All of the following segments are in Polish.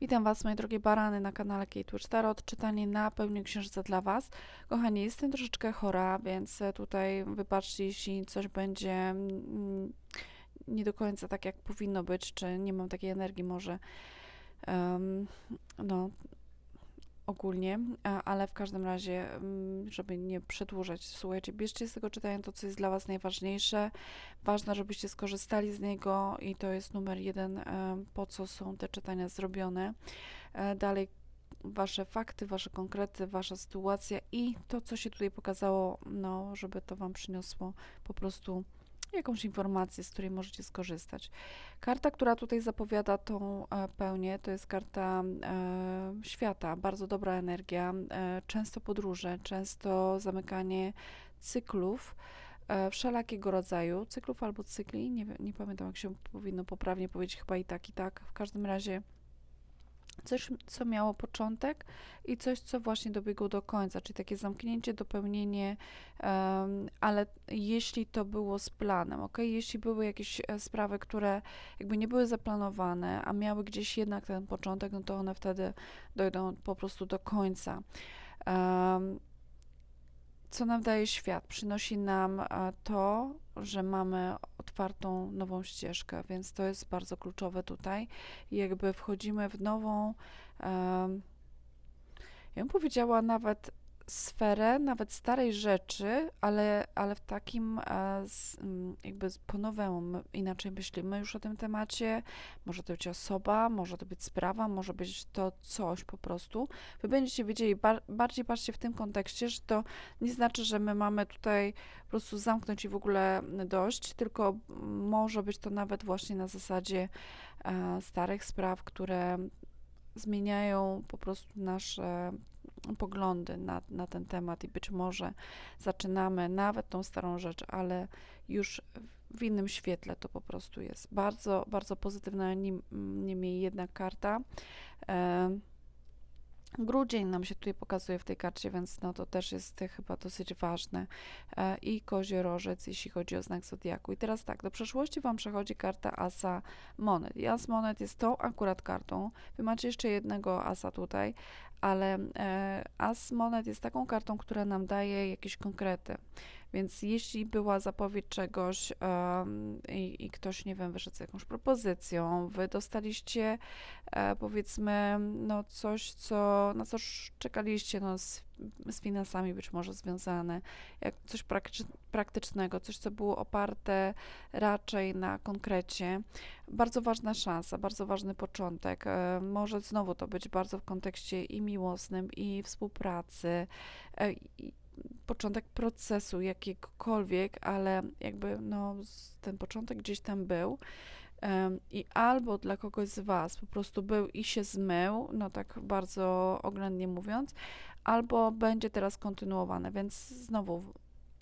Witam Was, moje drogie barany, na kanale Kate Tarot. Czytanie na pełni księżyca dla Was. Kochani, jestem troszeczkę chora, więc e, tutaj wybaczcie, jeśli coś będzie mm, nie do końca tak, jak powinno być, czy nie mam takiej energii może. Um, no, ogólnie, a- ale w każdym razie, mm, żeby nie przedłużać, słuchajcie, bierzcie z tego czytania to, co jest dla Was najważniejsze. Ważne, żebyście skorzystali z niego i to jest numer jeden, e, po co są te czytania zrobione. E, Dalej Wasze fakty, Wasze konkrety, Wasza sytuacja i to, co się tutaj pokazało, no, żeby to Wam przyniosło po prostu jakąś informację, z której możecie skorzystać. Karta, która tutaj zapowiada tą e, pełnię, to jest karta e, świata, bardzo dobra energia, e, często podróże, często zamykanie cyklów e, wszelakiego rodzaju, cyklów albo cykli, nie, nie pamiętam jak się powinno poprawnie powiedzieć, chyba i tak, i tak. W każdym razie coś, co miało początek i coś, co właśnie dobiegło do końca, czyli takie zamknięcie, dopełnienie, em, ale jeśli to było z planem, ok? Jeśli były jakieś e, sprawy, które jakby nie były zaplanowane, a miały gdzieś jednak ten początek, no to one wtedy dojdą po prostu do końca. Em, co nam daje świat? Przynosi nam e, to, że mamy otwartą nową ścieżkę, więc to jest bardzo kluczowe tutaj. Jakby wchodzimy w nową, ja bym powiedziała nawet sferę, nawet starej rzeczy, ale, ale w takim e, z, jakby po nowemu, inaczej myślimy już o tym temacie. Może to być osoba, może to być sprawa, może być to coś po prostu. Wy będziecie wiedzieli, bar bardziej patrzcie w tym kontekście, że to nie znaczy, że my mamy tutaj po prostu zamknąć i w ogóle dość, tylko może być to nawet właśnie na zasadzie e, starych spraw, które zmieniają po prostu nasze poglądy na, na ten temat i być może zaczynamy nawet tą starą rzecz, ale już w innym świetle to po prostu jest. Bardzo, bardzo pozytywna, niemniej jednak karta. E, Grudzień nam się tutaj pokazuje w tej karcie, więc no to też jest chyba dosyć ważne. E, I koziorożec, jeśli chodzi o znak zodiaku. I teraz tak, do przeszłości Wam przechodzi karta asa monet. I as monet jest tą akurat kartą. Wy macie jeszcze jednego asa tutaj, ale e, as monet jest taką kartą, która nam daje jakieś konkrety. Więc jeśli była zapowiedź czegoś i, ktoś, nie wiem, wyszedł z jakąś propozycją, wy dostaliście e, powiedzmy, no coś, co, na co czekaliście, no z, z finansami być może związane, jak coś praktycz, praktycznego, coś, co było oparte raczej na konkrecie. Bardzo ważna szansa, bardzo ważny początek. E, może znowu to być bardzo w kontekście i miłosnym, i współpracy, e, początek procesu jakiegokolwiek, ale jakby no, ten początek gdzieś tam był. I albo dla kogoś z Was po prostu był i się zmył, no tak bardzo oględnie mówiąc, albo będzie teraz kontynuowane. Więc znowu,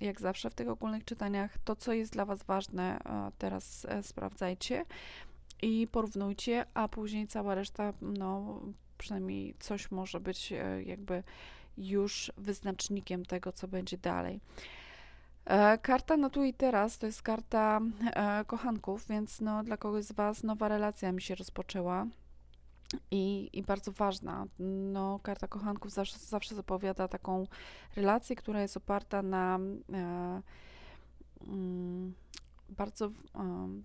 jak zawsze w tych ogólnych czytaniach, to co jest dla Was ważne, e, teraz e, sprawdzajcie i porównujcie, a później cała reszta, no przynajmniej coś może być e, jakby już wyznacznikiem tego, co będzie dalej. E, Karta no tu i teraz to jest karta e, kochanków, więc no dla kogoś z Was nowa relacja mi się rozpoczęła i, i bardzo ważna. No, karta kochanków zawsze, zawsze zapowiada taką relację, która jest oparta na e, mm, bardzo em,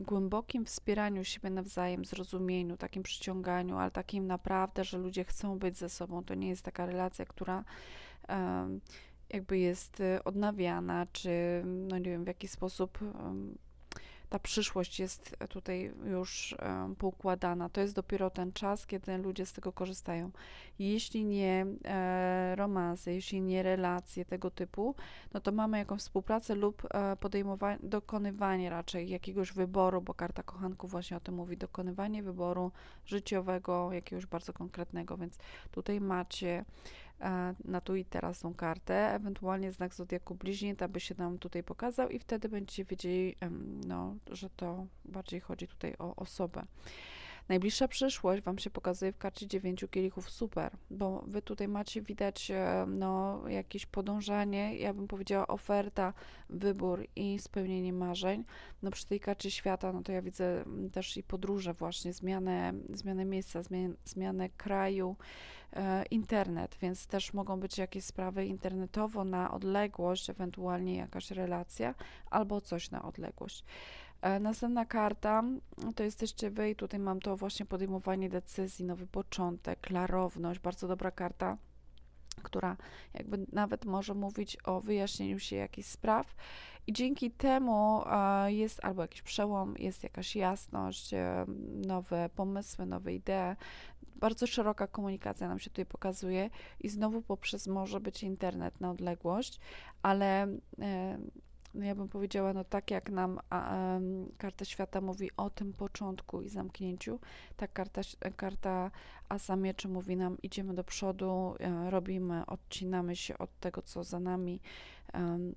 głębokim wspieraniu siebie nawzajem, zrozumieniu, takim przyciąganiu, ale takim naprawdę, że ludzie chcą być ze sobą. To nie jest taka relacja, która jakby jest y, odnawiana, czy no nie wiem, w jaki sposób ta przyszłość jest tutaj już em, poukładana. To jest dopiero ten czas, kiedy ludzie z tego korzystają. Jeśli nie e, romanse, jeśli nie relacje tego typu, no to mamy jakąś współpracę lub e, podejmowanie, dokonywanie raczej jakiegoś wyboru, bo karta kochanków właśnie o tym mówi, dokonywanie wyboru życiowego, jakiegoś bardzo konkretnego, więc tutaj macie e, na tu i teraz tą kartę, ewentualnie znak zodiaku bliźnięta by się nam tutaj pokazał i wtedy będziecie wiedzieli, no, że to bardziej chodzi tutaj o osobę. Najbliższa przyszłość Wam się pokazuje w karcie dziewięciu kielichów, super, bo Wy tutaj macie widać e, no, jakieś podążanie, ja bym powiedziała oferta, wybór i spełnienie marzeń. No przy tej karcie świata, no to ja widzę mm, też i podróże właśnie, zmianę, zmianę miejsca, zmian, zmianę kraju, e, internet, więc też mogą być jakieś sprawy internetowo na odległość, ewentualnie jakaś relacja albo coś na odległość. E, następna karta to jesteście Wy i tutaj mam to właśnie podejmowanie decyzji, nowy początek, klarowność, bardzo dobra karta która jakby nawet może mówić o wyjaśnieniu się jakichś spraw i dzięki temu e, jest albo jakiś przełom, jest jakaś jasność, e, nowe pomysły, nowe idee. Bardzo szeroka komunikacja nam się tutaj pokazuje i znowu poprzez może być internet na odległość, ale no ja bym powiedziała, no tak jak nam a, a, karta świata mówi o tym początku i zamknięciu, tak karta, karta asa mieczy mówi nam idziemy do przodu, e, robimy, odcinamy się od tego, co za nami.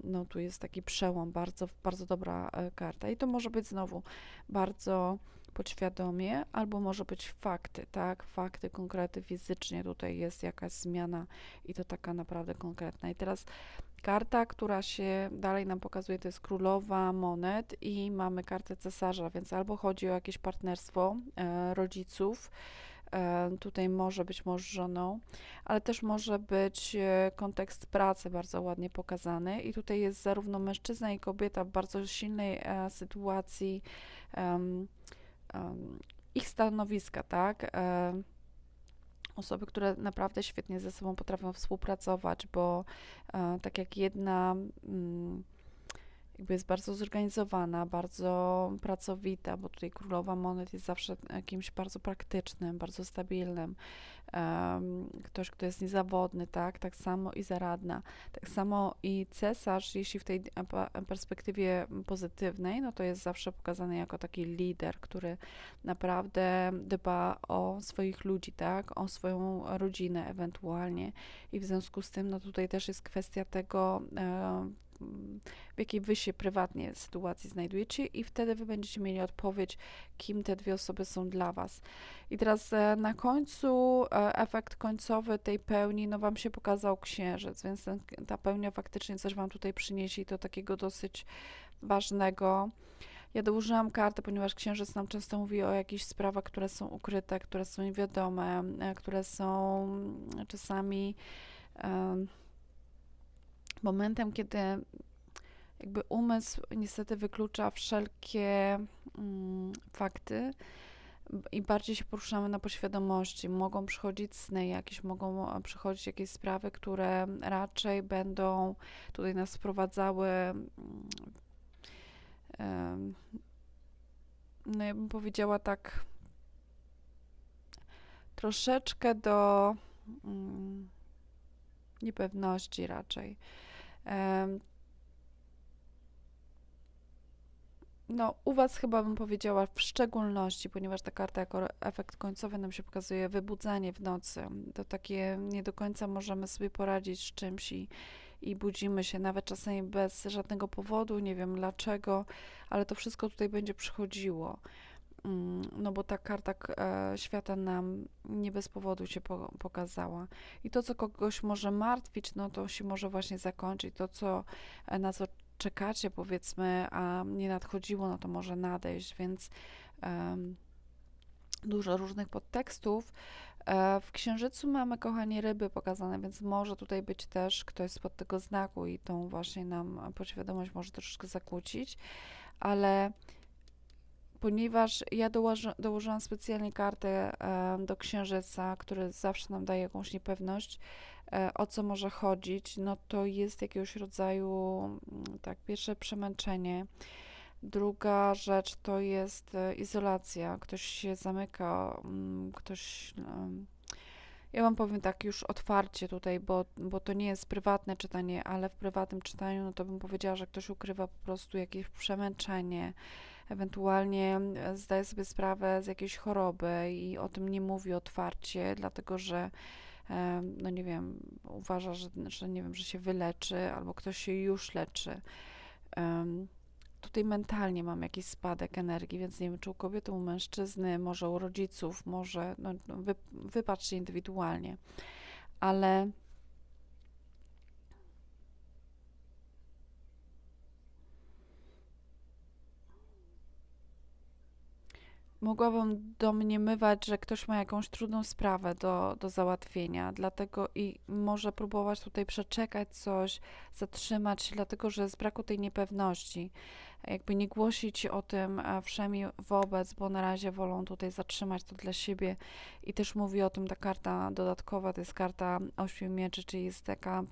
No tu jest taki przełom, bardzo, bardzo dobra e, karta i to może być znowu bardzo podświadomie, albo może być fakty, tak? Fakty, konkrety fizycznie, tutaj jest jakaś zmiana i to taka naprawdę konkretna. I teraz Karta, która się dalej nam pokazuje, to jest królowa monet i mamy kartę cesarza, więc albo chodzi o jakieś partnerstwo e, rodziców, e, tutaj może być mąż żoną, ale też może być e, kontekst pracy bardzo ładnie pokazany i tutaj jest zarówno mężczyzna i kobieta w bardzo silnej e, sytuacji ich stanowiska, tak? E, osoby, które naprawdę świetnie ze sobą potrafią współpracować, bo e, tak jak jedna mm, jakby jest bardzo zorganizowana, bardzo pracowita, bo tutaj królowa monet jest zawsze kimś bardzo praktycznym, bardzo stabilnym. Um, ktoś, kto jest niezawodny, tak? Tak samo i zaradna. Tak samo i cesarz, jeśli w tej perspektywie pozytywnej, no to jest zawsze pokazany jako taki lider, który naprawdę dba o swoich ludzi, tak? O swoją rodzinę ewentualnie. I w związku z tym, no tutaj też jest kwestia tego, um, w jakiej wy się prywatnie sytuacji znajdujecie i wtedy wy będziecie mieli odpowiedź, kim te dwie osoby są dla was. I teraz e, na końcu e, efekt końcowy tej pełni, no wam się pokazał księżyc, więc ten, ta pełnia faktycznie coś wam tutaj przyniesie i to takiego dosyć ważnego. Ja dołożyłam kartę, ponieważ księżyc nam często mówi o jakichś sprawach, które są ukryte, które są niewiadome, e, które są czasami momentem, kiedy jakby umysł niestety wyklucza wszelkie mm, fakty i bardziej się poruszamy na poświadomości. Mogą przychodzić sny jakieś, mogą przychodzić jakieś sprawy, które raczej będą tutaj nas wprowadzały. Mm, no, ja bym powiedziała tak troszeczkę do mm, niepewności raczej. No, u Was chyba bym powiedziała w szczególności, ponieważ ta karta jako efekt końcowy nam się pokazuje wybudzanie w nocy. To takie nie do końca możemy sobie poradzić z czymś i, i budzimy się nawet czasami bez żadnego powodu, nie wiem dlaczego, ale to wszystko tutaj będzie przychodziło. Mm, no bo ta karta e, świata nam nie bez powodu się po, pokazała. I to, co kogoś może martwić, no to się może właśnie zakończyć. To, co, e, na co czekacie, powiedzmy, a nie nadchodziło, no to może nadejść, więc dużo różnych podtekstów. E, w księżycu mamy, kochanie, ryby pokazane, więc może tutaj być też ktoś spod tego znaku i tą właśnie nam podświadomość może troszeczkę zakłócić, ale ponieważ ja dołoży, dołożyłam specjalnie kartę do księżyca, który zawsze nam daje jakąś niepewność, e, o co może chodzić, no to jest jakiegoś rodzaju, mm, tak, pierwsze przemęczenie. Druga rzecz to jest e, izolacja. Ktoś się zamyka, mm, ktoś. Ja Wam powiem tak już otwarcie tutaj, bo, bo to nie jest prywatne czytanie, ale w prywatnym czytaniu, no to bym powiedziała, że ktoś ukrywa po prostu jakieś przemęczenie, ewentualnie e, zdaje sobie sprawę z jakiejś choroby i o tym nie mówi otwarcie, dlatego że e, no nie wiem, uważa, że, że nie wiem, że się wyleczy albo ktoś się już leczy. tutaj mentalnie mam jakiś spadek energii, więc nie wiem, czy u kobiety, u mężczyzny, może u rodziców, może, no, no, wy, indywidualnie, ale mogłabym domniemywać, że ktoś ma jakąś trudną sprawę do, do załatwienia, dlatego i może próbować tutaj przeczekać coś, zatrzymać się, dlatego że z braku tej niepewności, jakby nie głosić o tym e, wszemi wobec, bo na razie wolą tutaj zatrzymać to dla siebie. I też mówi o tym ta karta dodatkowa, to jest karta ośmiu mieczy, czyli jest taka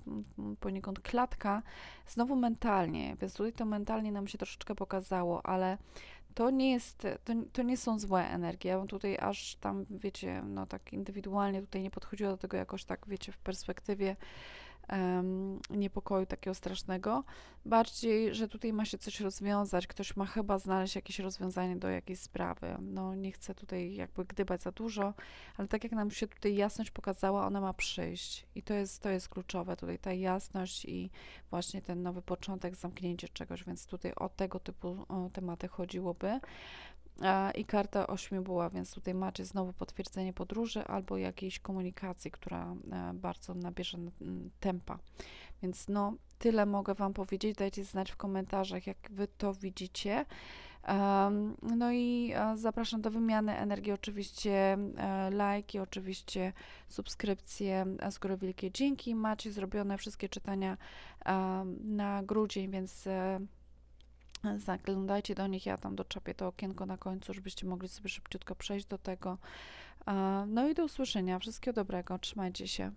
poniekąd klatka, znowu mentalnie, więc tutaj to mentalnie nam się troszeczkę pokazało, ale to nie jest, to, to nie są złe energie. Ja bym tutaj aż tam, wiecie, no tak indywidualnie tutaj nie podchodziła do tego jakoś tak, wiecie, w perspektywie niepokoju takiego strasznego. Bardziej, że tutaj ma się coś rozwiązać, ktoś ma chyba znaleźć jakieś rozwiązanie do jakiejś sprawy. No nie chcę tutaj jakby gdybać za dużo, ale tak jak nam się tutaj jasność pokazała, ona ma przyjść. I to jest, to jest kluczowe tutaj, ta jasność i właśnie ten nowy początek, zamknięcie czegoś, więc tutaj o tego typu tematy chodziłoby. I karta ośmiu była, więc tutaj macie znowu potwierdzenie podróży albo jakiejś komunikacji, która e, bardzo nabierze tempa. Więc no, tyle mogę Wam powiedzieć. Dajcie znać w komentarzach, jak Wy to widzicie. No i e, zapraszam do wymiany energii, oczywiście e, lajki, oczywiście subskrypcje, z góry wielkie dzięki. Macie zrobione wszystkie czytania na grudzień, więc zaglądajcie do nich, ja tam doczepię to okienko na końcu, żebyście mogli sobie szybciutko przejść do tego. No i do usłyszenia. Wszystkiego dobrego, trzymajcie się.